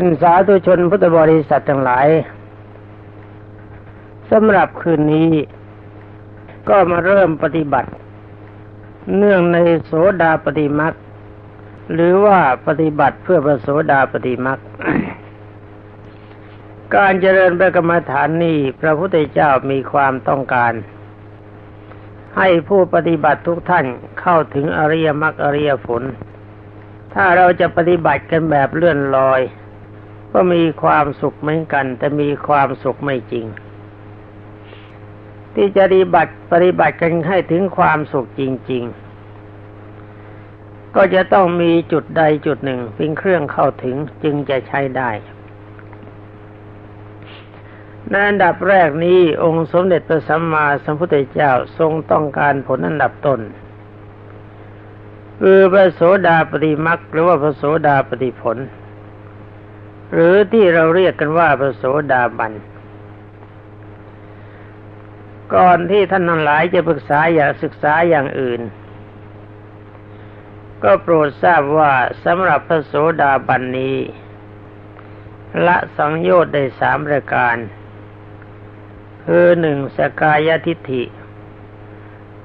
านสาธุชนพุทธบริษัททั้งหลายสำหรับคืนนี้ ก็มาเริ่มปฏิบัติ เนื่องในโสดาปฏิมักหรือว่าปฏิบัติเพื่อพระโสดาปฏิมักการเจริญพระกรรมฐานนี้พระพุทธเจ้ามีความต้องการ ให้ผู้ปฏิบัติทุกท่านเข้าถึงอริยมรรคอริยผลถ้าเราจะปฏิบัติกันแบบเลื่อนลอย ก็มีความสุขเหมือนกัน แต่มีความสุขไม่จริง ที่จะปฏิบัติปฏิบัติกันให้ถึงความสุขจริง ๆ ก็จะต้องมีจุดใดจุดหนึ่งเป็นเครื่องเข้าถึงจึงจะใช้ได้ในอันดับแรกนี้องค์สมเด็จพระสัมมาสัมพุทธเจ้าทรงต้องการผลอันดับต้นคือพระโสดาปฏิมักหรือว่าพระโสดาปฏิผล หรือที่เราเรียกกันว่าพระโสดาบัน ก่อนที่ท่านทั้งหลายจะปรึกษาอยากศึกษาอย่างอื่น ก็โปรดทราบว่าสำหรับพระโสดาบันนี้ ละสังโยชน์ได้สามประการ คือหนึ่งสกายทิฏฐิ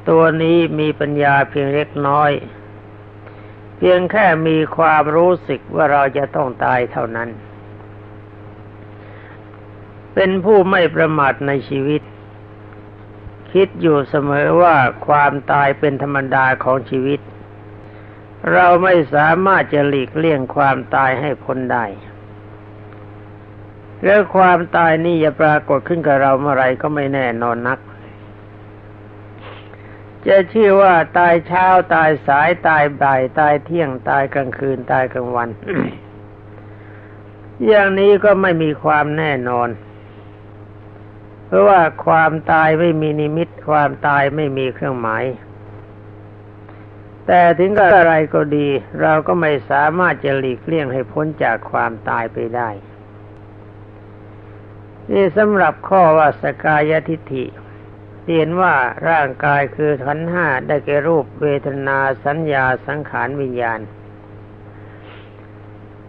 ตัวนี้มีปัญญาเพียงเล็กน้อยเพียงแค่มีความรู้สึกว่าเราจะต้องตายเท่านั้น เป็นผู้ไม่ประมาทในชีวิต คิดอยู่เสมอว่าความตายเป็นธรรมดาของชีวิต เราไม่สามารถจะหลีกเลี่ยงความตายให้พ้นได้แล้วความตายนี่จะปรากฏขึ้นกับเราเมื่อไรก็ไม่แน่นอนนัก จะชื่อว่าตายเช้าตายสายตายบ่าย ตายเที่ยงตายกลางคืนตายกลางวัน อย่างนี้ก็ไม่มีความแน่นอน เพราะว่าความตายไม่มีนิมิต ความตายไม่มีเครื่องหมาย แต่ถึงกับอะไรก็ดี เราก็ไม่สามารถจะหลีกเลี่ยงให้พ้นจากความตายไปได้ นี่สำหรับข้อว่าสกายทิฏฐิเห็นว่าร่างกายคือขันห้าได้แก่รูปเวทนาสัญญาสังขารวิญญาณ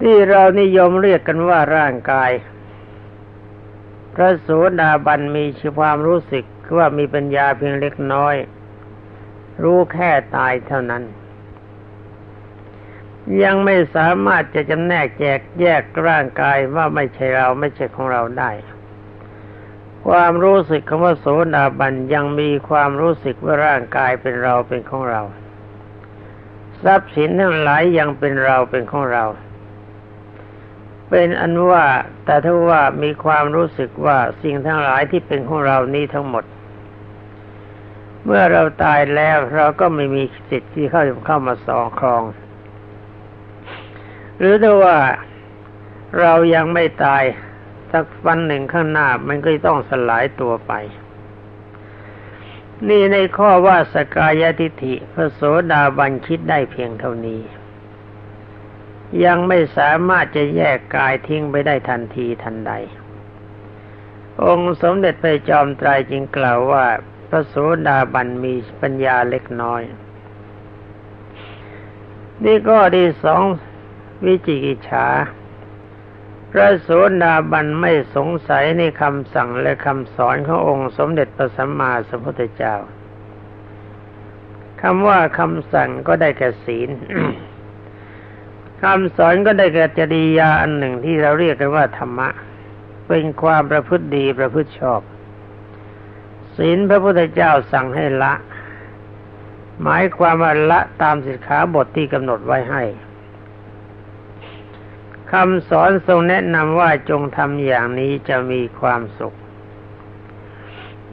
ที่เรานิยมเรียกกันว่าร่างกาย พระโสดาบันมีความรู้สึกว่ามีปัญญาเพียงเล็กน้อย รู้แค่ตายเท่านั้น ยังไม่สามารถจะจำแนกแจกแยกร่างกายว่าไม่ใช่เราไม่ใช่ของเราได้ ความรู้สึกคำว่าโสดาบันยังมีความรู้สึกว่าร่างกายเป็นเราเป็นของเรา ทรัพย์สินทั้งหลายยังเป็นเราเป็นของเรา เป็นอันว่า แต่ถ้าว่ามีความรู้สึกว่าสิ่งทั้งหลายที่เป็นของเรานี้ทั้งหมด เมื่อเราตายแล้วเราก็ไม่มีสิทธิ์ที่เข้าเข้ามาสองครอง หรือถ้าว่าเรายังไม่ตายสักวันหนึ่งข้างหน้ามันก็ต้องสลายตัวไป นี่ในข้อว่าสกายทิฐิพระโสดาบันคิดได้เพียงเท่านี้ ยังไม่สามารถจะแยกกายทิ้งไปได้ทันทีทันใด องค์สมเด็จพระจอมไตรจึงกล่าวว่าพระโสดาบันมีปัญญาเล็กน้อย นี่ก็ดีสองวิจิกิจฉา พระโสดาบันไม่สงสัยในคำสั่งและคำสอนขององค์สมเด็จพระสัมมาสัมพุทธเจ้าคำว่าคำสั่งก็ได้แก่ศีล คำสอนก็ได้แก่จริยาอันหนึ่งที่เราเรียกกันว่าธรรมะ เป็นความประพฤติดีประพฤติชอบ ศีลพระพุทธเจ้าสั่งให้ละ หมายความว่าละตามสิกขาบทที่กำหนดไว้ให้คำสอนทรงแนะนำว่าจงทำอย่างนี้จะมีความสุข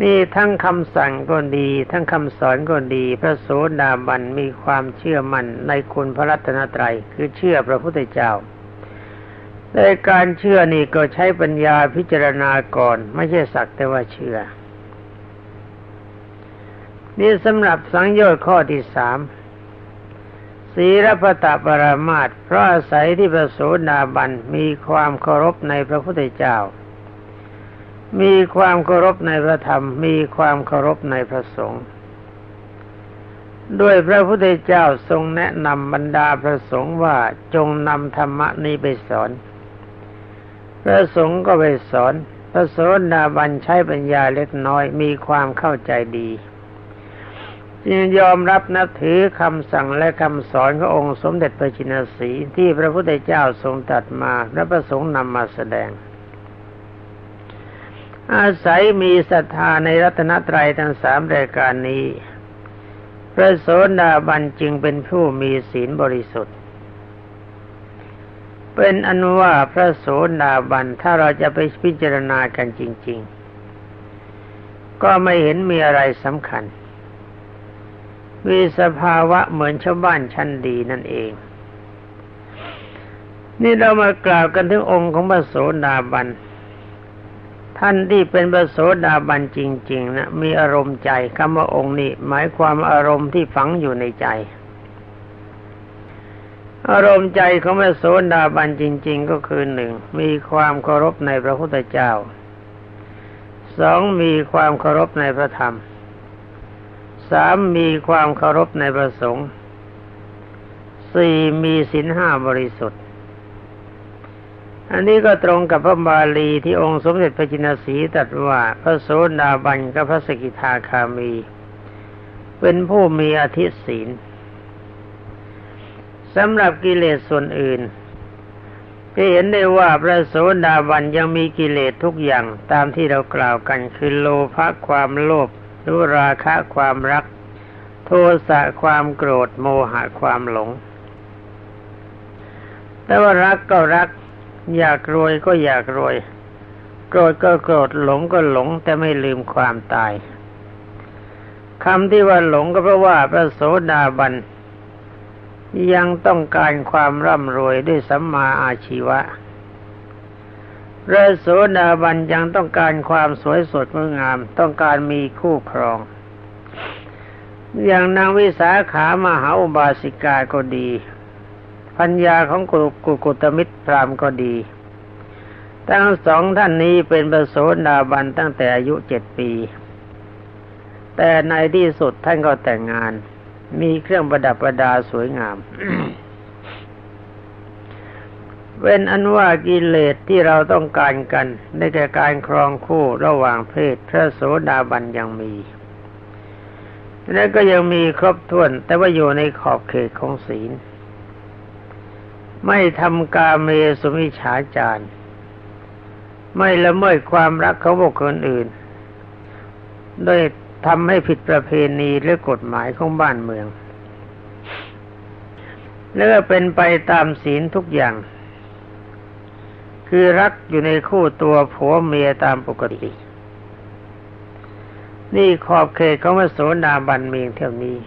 นี่ทั้งคำสั่งก็ดี ทั้งคำสอนก็ดี พระโสดาบันมีความเชื่อมั่นในคุณพระรัตนตรัยคือเชื่อพระพุทธเจ้าในการเชื่อนี่ก็ใช้ปัญญาพิจารณาก่อน ไม่ใช่สักแต่ว่าเชื่อ นี่สำหรับสังโยชน์ข้อที่สามศีรพตปรามาตเพราะอาศัยที่พระโสดาบันมีความเคารพในพระพุทธเจ้า มีความเคารพในพระธรรม มีความเคารพในพระสงฆ์ด้วยพระพุทธเจ้าทรงแนะนำบรรดาพระสงฆ์ว่าจงนำธรรมะนี้ไปสอน พระสงฆ์ก็ไปสอน พระโสดาบันใช้ปัญญาเล็กน้อยมีความเข้าใจดีจึงยอมรับนับถือคำสั่งและคำสอนขององค์สมเด็จพระจินสีที่พระพุทธเจ้าทรงตรัสมาและประสงค์นำมาแสดง อาศัยมีศรัทธาในรัตนตรัยทั้งสามรายการนี้ พระโสดาบันจึงเป็นผู้มีศีลบริสุทธิ์ เป็นอนุว่าพระโสดาบันถ้าเราจะไปพิจารณากันจริง ๆ ก็ไม่เห็นมีอะไรสำคัญ มีสภาวะเหมือนชาวบ้านชั้นดีนั่นเองนี่เรามากล่าวกันถึงองค์ของพระโสดาบัน ท่านที่เป็นพระโสดาบันจริง ๆนะมีอารมณ์ใจคำว่าองค์นี้ หมายความอารมณ์ที่ฝังอยู่ในใจ อารมณ์ใจของพระโสดาบันจริง ๆ ก็คือหนึ่งมีความเคารพในพระพุทธเจ้าสองมีความเคารพในพระธรรมสามมีความเคารพในประสงค์สี่มีศีลห้าบริสุทธิ์ อันนี้ก็ตรงกับพระบาลีที่องค์สมเด็จพระจินสีตรัสว่าพระโสดาบันกับพระสกิทาคามี เป็นผู้มีอธิศีลสำหรับกิเลสส่วนอื่นจะเห็นได้ว่าพระโสดาบันยังมีกิเลสทุกอย่างตามที่เรากล่าวกันคือโลภะความโลภรู้ราคะความรัก โทสะความโกรธโมหะความหลง แต่ว่ารักก็รัก อยากรวยก็อยากรวย โกรธก็โกรธหลงก็หลง แต่ไม่ลืมความตายคำที่ว่าหลงก็เพราะว่าพระโสดาบัน ยังต้องการความร่ำรวยด้วยสัมมาอาชีวะพระโสดาบันยังต้องการความสวยสดงดงาม ต้องการมีคู่ครอง อย่างนางวิสาขามหาอุบาสิกาก็ดี พัญญาของกุกุกุตมิตรพรามก็ดี ทั้งสองท่านนี้เป็นพระโสดาบันตั้งแต่อายุเจ็ดปี แต่ในที่สุดท่านก็แต่งงาน มีเครื่องประดับประดาสวยงามเป็นอันว่ากิเลสที่เราต้องการกันในแก่การครองคู่ระหว่างเพศพระโสดาบันยังมีและก็ยังมีครบถ้วน แต่ว่าอยู่ในขอบเขตของศีล ไม่ทำกาเมสุมิฉาจารไม่ละเมิดความรักเของบุคคลอื่นโดยทำให้ผิดประเพณีหรือกฎหมายของบ้านเมือง แล้วก็เป็นไปตามศีลทุกอย่าง คือรักอยู่ในคู่ตัวผัวเมียตามปกติ นี่ขอบเขตของพระโสดาบันเมียงเท่านี้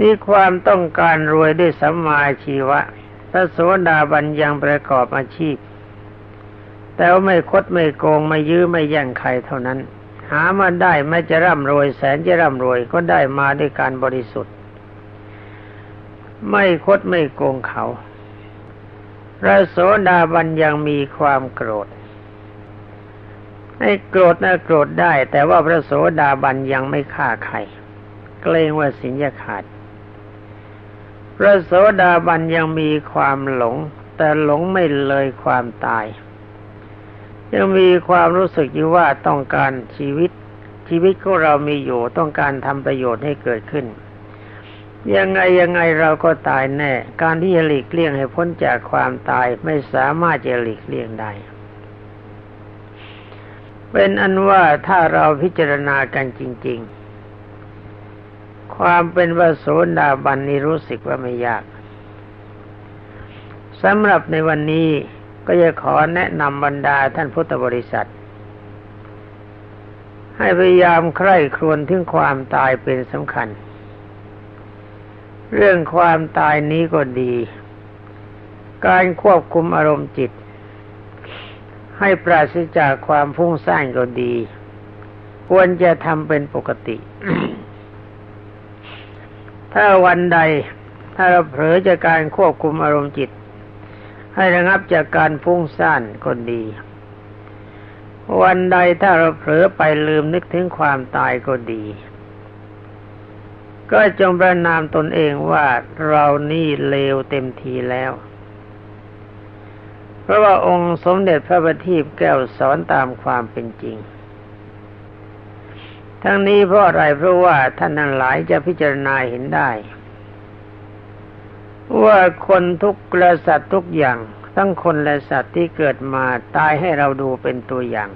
นี่ความต้องการรวยด้วยสัมมาชีวะ ระโสดาบันยังประกอบอาชีพ แต่ว่าไม่คดไม่โกงไม่ยื้อไม่แย่งใครเท่านั้น หามาได้ไม่จะร่ำรวย แสนจะร่ำรวยก็ได้มาด้วยการบริสุทธิ์ ไม่คดไม่โกงเขาพระโสดาบันยังมีความโกรธให้โกรธนะโกรธได้ แต่ว่าพระโสดาบันยังไม่ฆ่าใคร เกรงว่าสินจะขาด พระโสดาบันยังมีความหลง แต่หลงไม่เลยความตาย ยังมีความรู้สึกอยู่ว่าต้องการชีวิต ชีวิตของเรามีอยู่ต้องการทำประโยชน์ให้เกิดขึ้น ยังไงยังไงเราก็ตายแน่ การที่จะหลีกเลี่ยงให้พ้นจากความตายไม่สามารถจะหลีกเลี่ยงได้เป็นอันว่าถ้าเราพิจารณากันจริงๆ ความเป็นวโสดาบันนี้รู้สึกว่าไม่ยากสำหรับในวันนี้ก็จะขอแนะนำบรรดาท่านพุทธบริษัท ให้พยายามใคร่ครวญถึงความตายเป็นสำคัญ เรื่องความตายนี้ก็ดี การควบคุมอารมณ์จิต ให้ปราศจากความพุ่งสร้างก็ดี ควรจะทำเป็นปกติ ถ้าวันใดถ้าเราเผลอจากการควบคุมอารมณ์จิต ให้ระงับจากการพุ่งสร้างก็ดี วันใดถ้าเราเผลอไปลืมนึกถึงความตายก็ดี ก็จงประนามตนเองว่าเรานี่เลวเต็มทีแล้ว เพราะว่าองค์สมเด็จพระบัณฑิตแก้วสอนตามความเป็นจริง ทั้งนี้เพราะอะไรเพราะว่าท่านนั้นหลายจะพิจารณาเห็นได้ ว่าคนทุกกระสัตว์ทุกอย่าง ทั้งคนและสัตว์ที่เกิดมาตายให้เราดูเป็นตัวอย่าง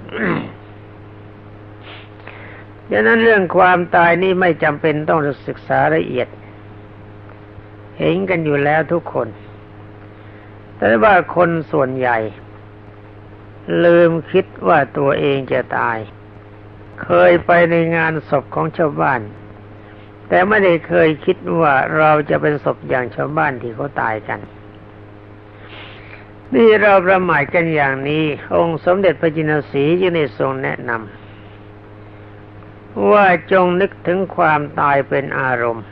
ดังนั้นเรื่องความตายนี่ไม่จำเป็นต้องศึกษาละเอียด เห็นกันอยู่แล้วทุกคน แต่ว่าคนส่วนใหญ่ ลืมคิดว่าตัวเองจะตาย เคยไปในงานศพของชาวบ้าน แต่ไม่ได้เคยคิดว่าเราจะเป็นศพอย่างชาวบ้านที่เขาตายกัน นี่เราประมาทกันอย่างนี้ องค์สมเด็จพระจินสีจึงได้ทรงแนะนำว่าจงนึกถึงความตายเป็นอารมณ์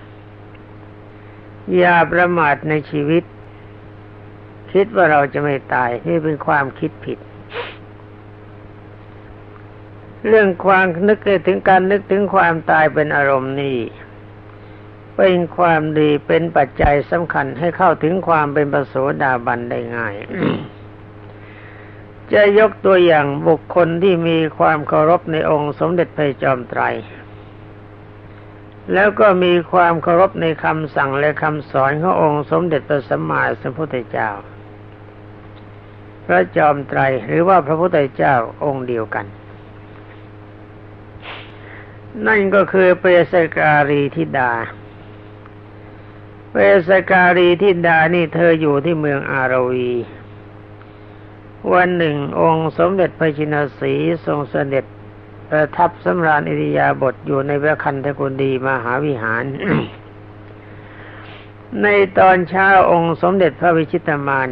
อย่าประมาทในชีวิต คิดว่าเราจะไม่ตายนี่เป็นความคิดผิด เรื่องความนึกถึงการนึกถึงความตายเป็นอารมณ์นี่เป็นความดีเป็นปัจจัยสำคัญให้เข้าถึงความเป็นประโสดาบันได้ง่าย จะยกตัวอย่างบุคคลที่มีความเคารพในองค์สมเด็จพระจอมไตร แล้วก็มีความเคารพในคำสั่งและคำสอนขององค์สมเด็จพระสัมมาสัมพุทธเจ้า พระจอมไตรหรือว่าพระพุทธเจ้าองค์เดียวกัน นั่นก็คือเปรสการีธิดา เปรสการีธิดานี่เธออยู่ที่เมืองอารวี วันหนึ่งองค์สมเด็จพระชินสีทรงเสด็จประทับสำราญอิริยาบถอยู่ในพระคันธกุฎีมหาวิหาร ในตอนเช้าองค์สมเด็จพระวิชิตมาน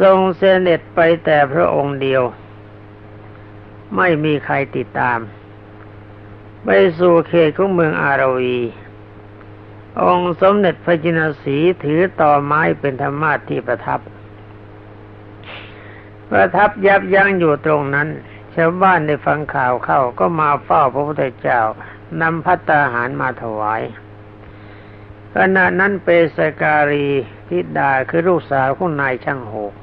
ทรงเสด็จไปแต่พระองค์เดียว ไม่มีใครติดตาม ไปสู่เขตของเมืองอารวี องค์สมเด็จพระจินสีถือต่อไม้เป็นธรรมาที่ประทับ ประทับยับยั้งอยู่ตรงนั้น ชาวบ้านได้ฟังข่าวเข้าก็มาเฝ้าพระพุทธเจ้านำพัตตาหารมาถวายขณะนั้นเปสการีทิดาคือลูกสาวของนายช่างโหก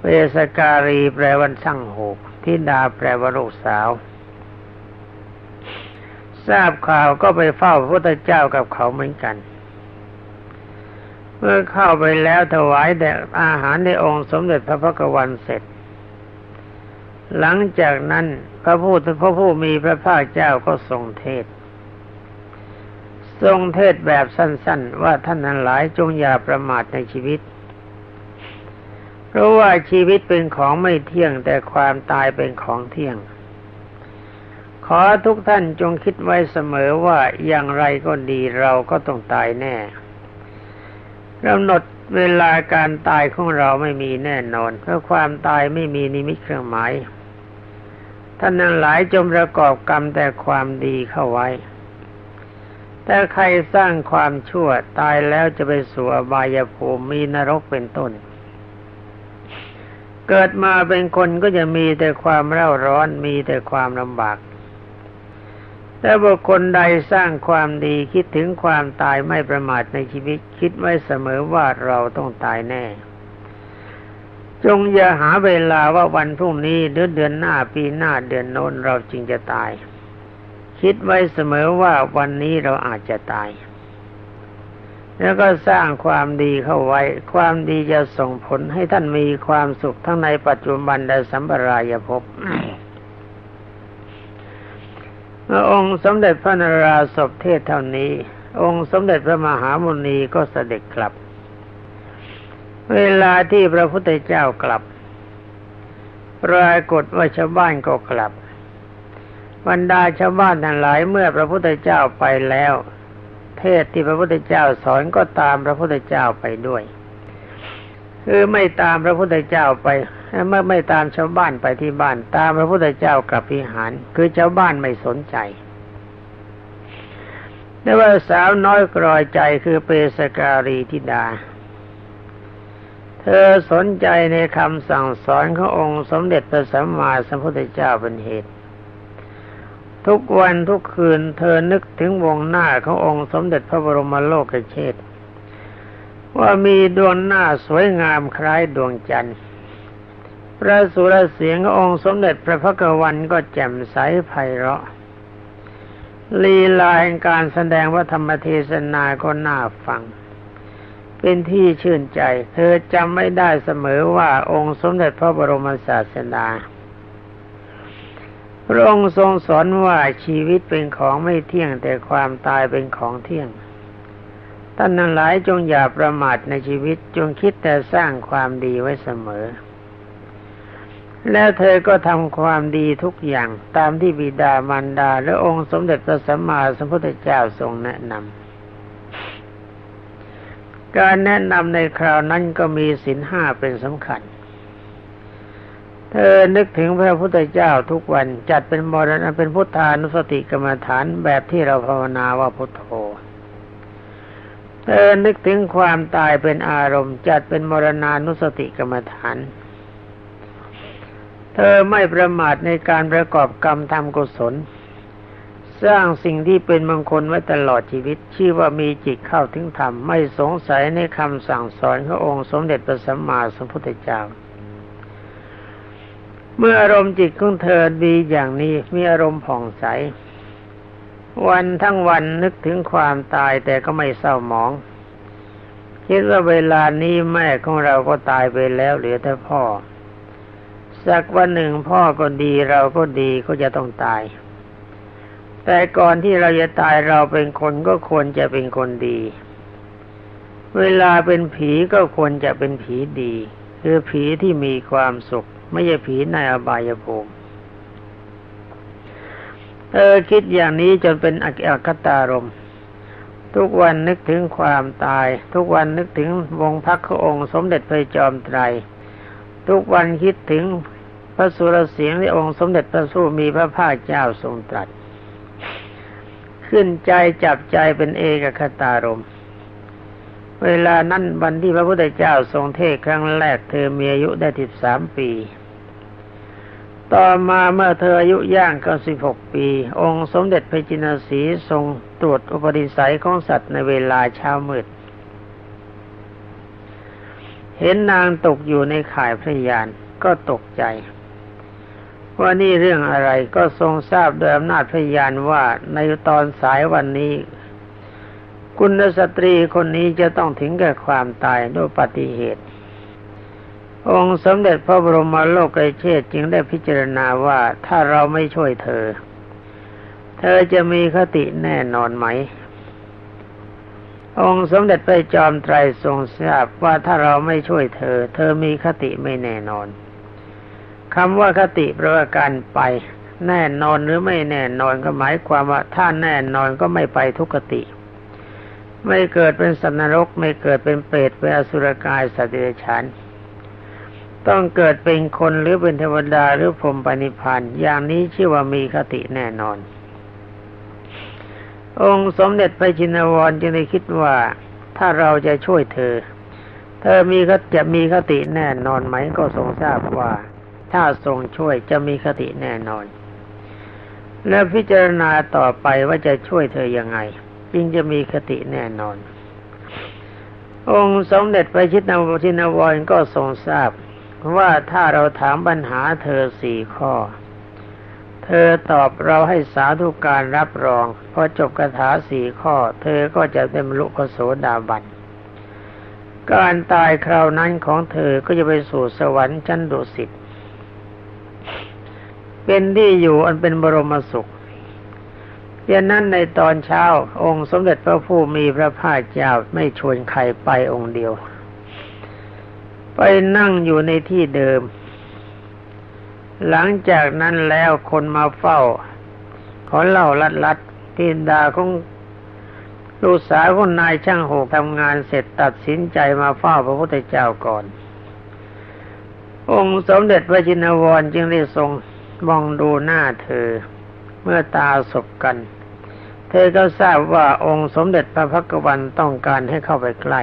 เปสการีแปลวันช่างโหกทิดาแปลว่าลูกสาว ทราบข่าวก็ไปเฝ้าพระพุทธเจ้ากับเขาเหมือนกัน เมื่อเข้าไปแล้วถวายแด่อาหารในองค์สมเด็จพระพักวันเสร็จ หลังจากนั้นพระผู้พระผู้มีพระภาคเจ้าก็ทรงเทศ ทรงเทศแบบสั้นๆ ว่าท่านทั้งหลายจงอย่าประมาทในชีวิต เพราะว่าชีวิตเป็นของไม่เที่ยงแต่ความตายเป็นของเที่ยง ขอทุกท่านจงคิดไว้เสมอว่าอย่างไรก็ดีเราก็ต้องตายแน่กำหนดเวลาการตายของเราไม่มีแน่นอน เพราะความตายไม่มีนิมิตเครื่องหมายท่านนั้นหลายจมประกอบกรรมแต่ความดีเข้าไว้ แต่ใครสร้างความชั่วตายแล้วจะไปสู่อบายภูมิมีนรกเป็นต้น เกิดมาเป็นคนก็จะมีแต่ความเร่าร้อนมีแต่ความลำบาก แต่บุคคลใดสร้างความดีคิดถึงความตายไม่ประมาทในชีวิต คิดไว้เสมอว่าเราต้องตายแน่ จงอย่าหาเวลาว่าวันพรุ่งนี้หรือเดือนหน้าปีหน้าเดือนโน้นเราจริงจะตาย คิดไว้เสมอว่าวันนี้เราอาจจะตาย แล้วก็สร้างความดีเข้าไว้ ความดีจะส่งผลให้ท่านมีความสุขทั้งในปัจจุบันและสัมปรายภพ องค์สมเด็จพระนราศพเทศเท่านี้ องค์สมเด็จพระมหามุนีก็เสด็จกลับ เวลาที่พระพุทธเจ้ากลับปรากฏว่าชาวบ้านก็กลับบรรดาชาวบ้านทั้งหลายเมื่อพระพุทธเจ้าไปแล้ว เทศที่พระพุทธเจ้าสอนก็ตามพระพุทธเจ้าไปด้วยคือไม่ตามพระพุทธเจ้าไป เมื่อไม่ตามชาวบ้านไปที่บ้าน ตามพระพุทธเจ้ากลับพิหาร คือชาวบ้านไม่สนใจแต่ว่าสาวน้อยกรอยใจคือเปสการีธิดา เธอสนใจในคำสั่งสอนขององค์สมเด็จพระสัมมาสัมพุทธเจ้าเป็นเหตุ ทุกวันทุกคืนเธอนึกถึงวงหน้าขององค์สมเด็จพระบรมโลกเชษว่ามีดวงหน้าสวยงามคล้ายดวงจันทร์ พระสุรเสียงองค์สมเด็จพระพักวันก็แจ่มใสไพเราะ ลีลาแห่งการแสดงว่าธรรมเทศนาก็น่าฟัง เป็นที่ชื่นใจ เธอจำไม่ได้เสมอว่าองค์สมเด็จพระบรมศาสดาพระองค์ทรงสอนว่าชีวิตเป็นของไม่เที่ยงแต่ความตายเป็นของเที่ยง ท่านนั้นหลายจงอย่าประมาทในชีวิตจงคิดแต่สร้างความดีไว้เสมอ แล้วเธอก็ทำความดีทุกอย่างตามที่บิดามารดา และองค์สมเด็จพระสัมมาสัมพุทธเจ้าทรงแนะนำการแนะนำในคราวนั้นก็มีศีลห้าเป็นสำคัญ เธอนึกถึงพระพุทธเจ้าทุกวันจัดเป็นบรณะเป็นพุทธานุสติกรรมฐานแบบที่เราภาวนาว่าพุทโธเธอนึกถึงความตายเป็นอารมณ์ จัดเป็นมรณานุสติกรรมฐาน เธอไม่ประมาทในการประกอบกรรมทำกุศล สร้างสิ่งที่เป็นมงคลไว้ตลอดชีวิต ชื่อว่ามีจิตเข้าถึงธรรม ไม่สงสัยในคำสั่งสอนขององค์สมเด็จพระสัมมาสัมพุทธเจ้า เมื่ออารมณ์จิตของเธอดีอย่างนี้มีอารมณ์ผ่องใส วันทั้งวันนึกถึงความตายแต่ก็ไม่เศร้าหมอง คิดว่าเวลานี้แม่ของเราก็ตายไปแล้วเหลือแต่พ่อ สักวันหนึ่งพ่อก็ดีเราก็ดีก็จะต้องตาย แต่ก่อนที่เราจะตายเราเป็นคนก็ควรจะเป็นคนดี เวลาเป็นผีก็ควรจะเป็นผีดี คือผีที่มีความสุข ไม่ใช่ผีในอบายภูมิเออคิดอย่างนี้จนเป็นอักคตารม ทุกวันนึกถึงความตาย ทุกวันนึกถึงวงพักพระองค์สมเด็จพระจอมไตร ทุกวันคิดถึงพระสุรเสียงที่องค์สมเด็จพระสู้มีพระภาคเจ้าทรงตรัส ขึ้นใจจับใจเป็นเอกคตารม เวลานั้นวันที่พระพุทธเจ้าทรงเทศครั้งแรกเธอมีอายุได้สิบสามปี ต่อมาเมื่อเธออายุย่างเก้าสิบหกปี องค์สมเด็จพระจินสีทรงตรวจอุปนิสัยของสัตว์ในเวลาเช้ามืด เห็นนางตกอยู่ในข่ายพระยานก็ตกใจ ว่านี่เรื่องอะไรก็ทรงทราบโดยอำนาจพยานว่าในตอนสายวันนี้ คุณสตรีคนนี้จะต้องถึงแก่ความตายด้วยปฏิเหตุ องค์สมเด็จพระบรมโลกไกเชษจึงได้พิจารณาว่าถ้าเราไม่ช่วยเธอ เธอจะมีคติแน่นอนไหม องค์สมเด็จพระจอมไตรทรงทราบว่าถ้าเราไม่ช่วยเธอ เธอมีคติไม่แน่นอนคำว่าคติแปลว่าการไป แน่นอนหรือไม่แน่นอนก็หมายความว่าถ้าแน่นอนก็ไม่ไปทุกติ ไม่เกิดเป็นสัตว์นรก ไม่เกิดเป็นเปรตเป็นอสุรกายสัตว์เดรัจฉานต้องเกิดเป็นคนหรือเป็นเทวดาหรือพรหมปณิพันธ์อย่างนี้ชื่อว่ามีคติแน่นอน องค์สมเด็จพระจินวรจึงได้คิดว่าถ้าเราจะช่วยเธอ เธอมีก็จะมีคติแน่นอนไหมก็ทรงทราบว่า ถ้าทรงช่วยจะมีคติแน่นอน และพิจารณาต่อไปว่าจะช่วยเธอยังไง จึงจะมีคติแน่นอน องค์สมเด็จพระชินวชินวรก็ทรงทราบว่าถ้าเราถามปัญหาเธอสี่ข้อ เธอตอบเราให้สาธุการรับรอง พอจบคาถาสี่ข้อ เธอก็จะเต็มลุกโสดาบัน การตายคราวนั้นของเธอก็จะไปสู่สวรรค์ชั้นดุสิต เป็นที่อยู่อันเป็นบรมสุขดังนั้นในตอนเช้าองค์สมเด็จพระผู้มีพระภาคเจ้าไม่ชวนใครไปองค์เดียว ไปนั่งอยู่ในที่เดิม หลังจากนั้นแล้วคนมาเฝ้า ขอเล่าลัดลัดทินดาของลูกสาวของนายช่างหกทำงานเสร็จตัดสินใจมาเฝ้าพระพุทธเจ้าก่อน องค์สมเด็จพระจินวรจึงได้ทรงมองดูหน้าเธอ เมื่อตาสบกัน เธอก็ทราบว่าองค์สมเด็จพระพักวันต้องการให้เข้าไปใกล้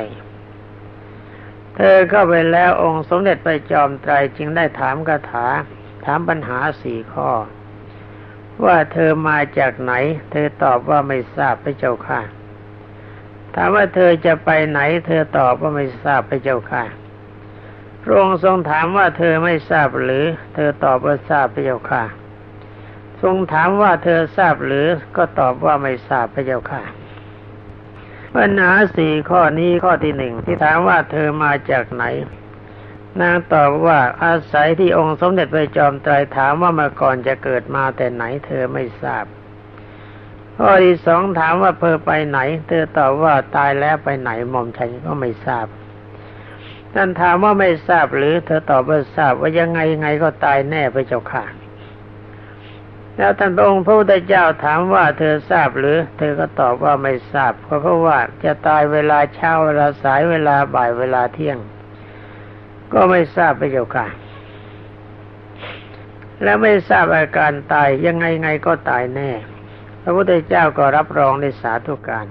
เธอเข้าไปแล้วองค์สมเด็จไปจอมไตรจึงได้ถามคาถา ถามปัญหาสี่ข้อ ว่าเธอมาจากไหน เธอตอบว่าไม่ทราบพระเจ้าค่ะ ถามว่าเธอจะไปไหน เธอตอบว่าไม่ทราบพระเจ้าค่ะพระองค์ทรงถามว่าเธอไม่ทราบหรือ เธอตอบว่าทราบพระเจ้าค่ะ ทรงถามว่าเธอทราบหรือก็ตอบว่าไม่ทราบพระเจ้าค่ะปัญหาสี่ข้อนี้ข้อที่หนึ่งที่ถามว่าเธอมาจากไหน นางตอบว่าอาศัยที่องค์สมเด็จพระจอมไตรถามว่ามื่อก่อนจะเกิดมาแต่ไหนเธอไม่ทราบข้อที่สองถามว่าเธอไปไหน เธอตอบว่าตายแล้วไปไหนหม่อมฉันก็ไม่ทราบท่านถามว่าไม่ทราบหรือ เธอตอบว่าทราบว่ายังไงยังไงก็ตายแน่พระเจ้าค่ะแล้วท่านพระองค์พระพุทธเจ้าถามว่าเธอทราบหรือ เธอก็ตอบว่าไม่ทราบเพราะเพราะว่าจะตายเวลาเช้าเวลาสายเวลาบ่ายเวลาเที่ยง ก็ไม่ทราบพระเจ้าค่ะแล้วไม่ทราบอาการตายยังไงไงก็ตายแน่ พระพุทธเจ้าก็รับรองในสาธุการ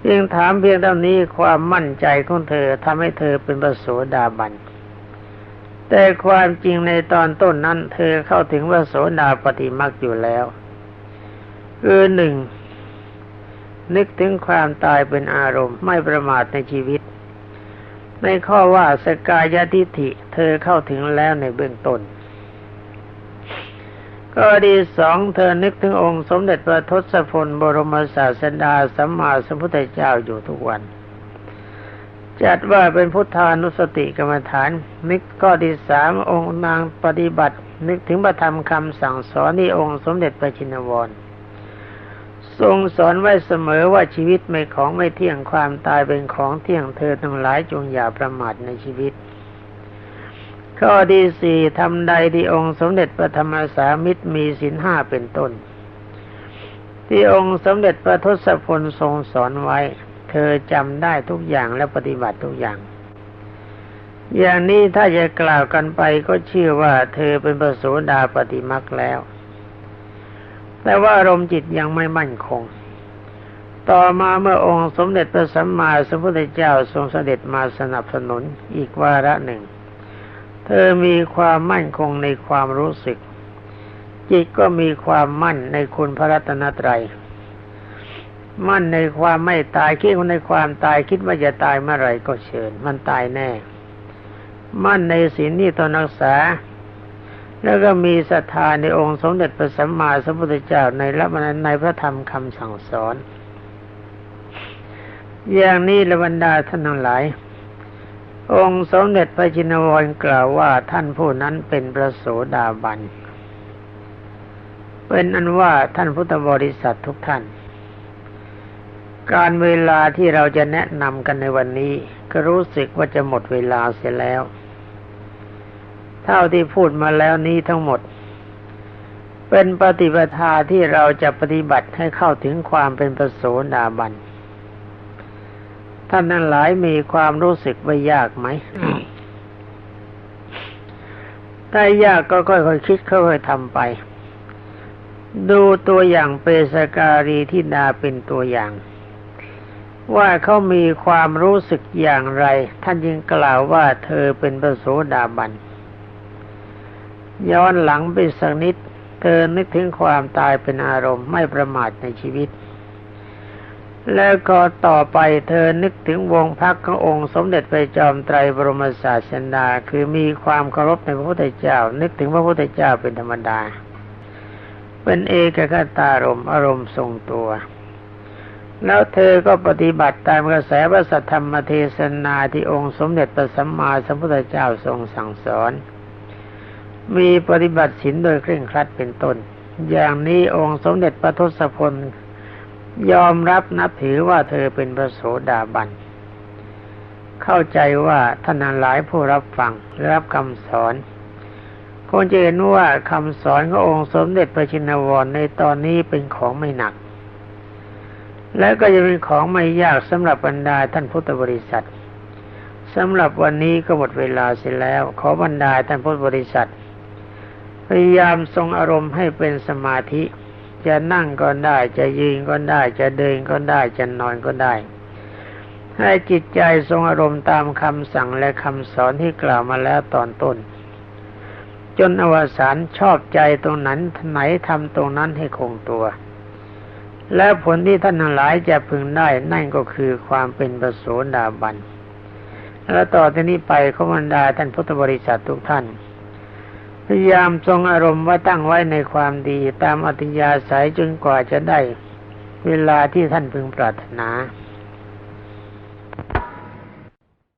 เพียงถามเพียงเท่านี้ความมั่นใจของเธอทำให้เธอเป็นประโสดาบัน แต่ความจริงในตอนต้นนั้น เธอเข้าถึงว่าโสดาปฏิมักอยู่แล้วคือหนึ่งนึกถึงความตายเป็นอารมณ์ไม่ประมาทในชีวิต ในข้อว่าสกายทิฐิเธอเข้าถึงแล้วในเบื้องต้นก็ดีสองเธอนึกถึงองค์สมเด็จพระทศพลบรมศาสดาสัมมาสัมพุทธเจ้าอยู่ทุกวัน จัดว่าเป็นพุทธานุสติกรรมฐาน นึกก็ดีสามองค์นางปฏิบัติ นึกถึงพระธรรมคำสั่งสอนนี่องค์สมเด็จพระชินวร ทรงสอนไว้เสมอว่าชีวิตไม่ของไม่เที่ยงความตายเป็นของเที่ยงเธอทั้งหลายจงอย่าประมาทในชีวิต ข้อที่สี่ทำใดที่องค์สมเด็จพระธรรมสามิตรมีศีลห้าเป็นต้น ที่องค์สมเด็จพระทศพลทรงสอนไว้ เธอจำได้ทุกอย่างและปฏิบัติทุกอย่าง อย่างนี้ถ้าจะกล่าวกันไปก็เชื่อว่าเธอเป็นพระโสดาปฏิมักแล้ว แต่ว่าอารมณ์จิตยังไม่มั่นคง ต่อมาเมื่อองค์สมเด็จพระสัมมาสัมพุทธเจ้าทรงเสด็จมาสนับสนุนอีกวาระหนึ่ง เธอมีความมั่นคงในความรู้สึก จิตก็มีความมั่นในคุณพระรัตนตรัย มั่นในความไม่ตายคิดในความตายคิดว่าจะตายเมื่อไรก็เชิญ มันตายแน่ มั่นในศีลนี่ตนรักษา แล้วก็มีศรัทธาในองค์สมเด็จพระสัมมาสัมพุทธเจ้าในละมันในพระธรรมคำสั่งสอน อย่างนี้ละบรรดาท่านทั้งหลาย องค์สมเด็จพระจินวรกล่าวว่าท่านผู้นั้นเป็นพระโสดาบัน เป็นอันว่าท่านพุทธบริษัททุกท่าน การเวลาที่เราจะแนะนำกันในวันนี้ ก็รู้สึกว่าจะหมดเวลาเสียแล้ว เท่าที่พูดมาแล้วนี้ทั้งหมด เป็นปฏิปทาที่เราจะปฏิบัติให้เข้าถึงความเป็นประโสดาบัน ท่านนั้นหลายมีความรู้สึกว่ายากไหมถ้ายากก็ค่อยๆคิดค่อยๆทำไป ดูตัวอย่างเปสการีที่ดาเป็นตัวอย่าง ว่าเขามีความรู้สึกอย่างไร ท่านจึงกล่าวว่าเธอเป็นพระโสดาบัน ย้อนหลังไปสักนิด เธอนึกถึงความตายเป็นอารมณ์ไม่ประมาทในชีวิต แล้วก็ต่อไปเธอนึกถึงวงพักขององค์สมเด็จพระจอมไตรบรมศาสดาคือมีความเคารพในพระพุทธเจ้า นึกถึงพระพุทธเจ้าเป็นธรรมดา เป็นเอกคตารมอารมณ์ทรงตัวแล้วเธอก็ปฏิบัติตามกระแสพระสัทธรรมเทศนาที่องค์สมเด็จพระสัมมาสัมพุทธเจ้าทรงสั่งสอน มีปฏิบัติศีลโดยเคร่งครัดเป็นต้น อย่างนี้องค์สมเด็จพระทศพลยอมรับนับถือว่าเธอเป็นพระโสดาบัน เข้าใจว่าท่านหลายผู้รับฟังรับคำสอนคงจะเห็นว่าคำสอนขององค์สมเด็จพระชินวรในตอนนี้เป็นของไม่หนัก และก็จะเป็นของไม่ยากสำหรับบรรดาท่านพุทธบริษัทสำหรับวันนี้ก็หมดเวลาเสร็จแล้ว ขอบรรดาท่านพุทธบริษัท พยายามทรงอารมณ์ให้เป็นสมาธิ จะนั่งก็ได้จะยืนก็ได้จะเดินก็ได้จะนอนก็ได้ ให้จิตใจทรงอารมณ์ตามคำสั่งและคำสอนที่กล่าวมาแล้วตอนต้น จนอวสานชอบใจตรงนั้นไหนทำตรงนั้นให้คงตัว และผลที่ท่านหลายจะพึงได้นั่นก็คือความเป็นประโสดาบันและต่อจากนี้ไปขบรรดาท่านพุทธบริษัททุกท่าน พยายามทรงอารมณ์ว่าตั้งไว้ในความดีตามอัตยาสายจนกว่าจะได้เวลาที่ท่านพึงปรารถนา